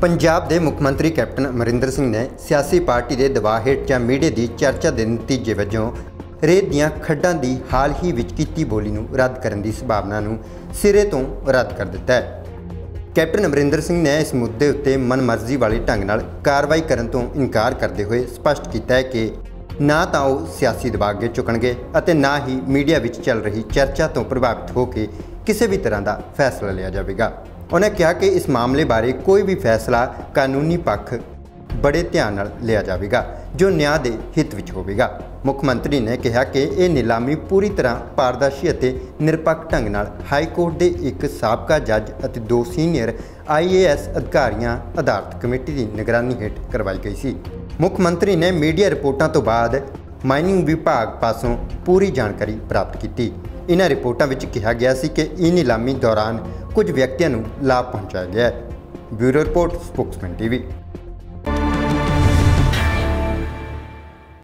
ਪੰਜਾਬ ਦੇ ਮੁੱਖ ਮੰਤਰੀ ਕੈਪਟਨ ਅਮਰਿੰਦਰ ਸਿੰਘ ਨੇ ਸਿਆਸੀ ਪਾਰਟੀ ਦੇ ਦਬਾਅ ਹੇਠ ਜਾਂ ਮੀਡੀਆ ਦੀ ਚਰਚਾ ਦੇ ਨਤੀਜੇ ਵਜੋਂ ਰੇਤ ਦੀਆਂ ਖੱਡਾਂ ਦੀ ਹਾਲ ਹੀ ਵਿੱਚ ਕੀਤੀ ਬੋਲੀ ਨੂੰ ਰੱਦ ਕਰਨ ਦੀ ਸੰਭਾਵਨਾ ਨੂੰ ਸਿਰੇ ਤੋਂ ਰੱਦ ਕਰ ਦਿੱਤਾ ਹੈ। ਕੈਪਟਨ ਅਮਰਿੰਦਰ ਸਿੰਘ ਨੇ ਇਸ ਮੁੱਦੇ ਉੱਤੇ ਮਨਮਰਜ਼ੀ ਵਾਲੇ ਢੰਗ ਨਾਲ ਕਾਰਵਾਈ ਕਰਨ ਤੋਂ ਇਨਕਾਰ ਕਰਦੇ ਹੋਏ ਸਪਸ਼ਟ ਕੀਤਾ ਹੈ ਕਿ ਨਾ ਤਾਂ ਉਹ ਸਿਆਸੀ ਦਬਾਅ ਅੱਗੇ ਚੁੱਕਣਗੇ ਅਤੇ ਨਾ ਹੀ ਮੀਡੀਆ ਵਿੱਚ ਚੱਲ ਰਹੀ ਚਰਚਾ ਤੋਂ ਪ੍ਰਭਾਵਿਤ ਹੋ ਕੇ ਕਿਸੇ ਵੀ ਤਰ੍ਹਾਂ ਦਾ ਫੈਸਲਾ ਲਿਆ ਜਾਵੇਗਾ। ਉਹਨਾਂ ਕਿਹਾ ਕਿ ਇਸ ਮਾਮਲੇ ਬਾਰੇ ਕੋਈ ਵੀ ਫੈਸਲਾ ਕਾਨੂੰਨੀ ਪੱਖ ਬੜੇ ਧਿਆਨ ਨਾਲ ਲਿਆ ਜਾਵੇਗਾ, ਜੋ ਨਿਆਂ ਦੇ ਹਿੱਤ ਵਿੱਚ ਹੋਵੇਗਾ। ਮੁੱਖ ਮੰਤਰੀ ਨੇ ਕਿਹਾ ਕਿ ਇਹ ਨਿਲਾਮੀ ਪੂਰੀ ਤਰ੍ਹਾਂ ਪਾਰਦਰਸ਼ੀ ਅਤੇ ਨਿਰਪੱਖ ਢੰਗ ਨਾਲ ਹਾਈ ਕੋਰਟ ਦੇ ਇੱਕ ਸਾਬਕਾ ਜੱਜ ਅਤੇ ਦੋ ਸੀਨੀਅਰ ਆਈਏਐਸ ਅਧਿਕਾਰੀਆਂ ਅਧਾਰਤ ਕਮੇਟੀ ਦੀ ਨਿਗਰਾਨੀ ਹੇਠ ਕਰਵਾਈ ਗਈ ਸੀ। ਮੁੱਖ ਮੰਤਰੀ ਨੇ ਮੀਡੀਆ ਰਿਪੋਰਟਾਂ ਤੋਂ ਬਾਅਦ ਮਾਈਨਿੰਗ ਵਿਭਾਗ ਪਾਸੋਂ ਪੂਰੀ ਜਾਣਕਾਰੀ ਪ੍ਰਾਪਤ ਕੀਤੀ। ਇਹਨਾਂ ਰਿਪੋਰਟਾਂ ਵਿੱਚ ਕਿਹਾ ਗਿਆ ਸੀ ਕਿ ਇਹ ਨਿਲਾਮੀ ਦੌਰਾਨ ਕੁਝ ਵਿਅਕਤੀਆਂ ਨੂੰ ਲਾਭ ਪਹੁੰਚਾਇਆ ਗਿਆ ਹੈ। Bureau report, Spokesman TV.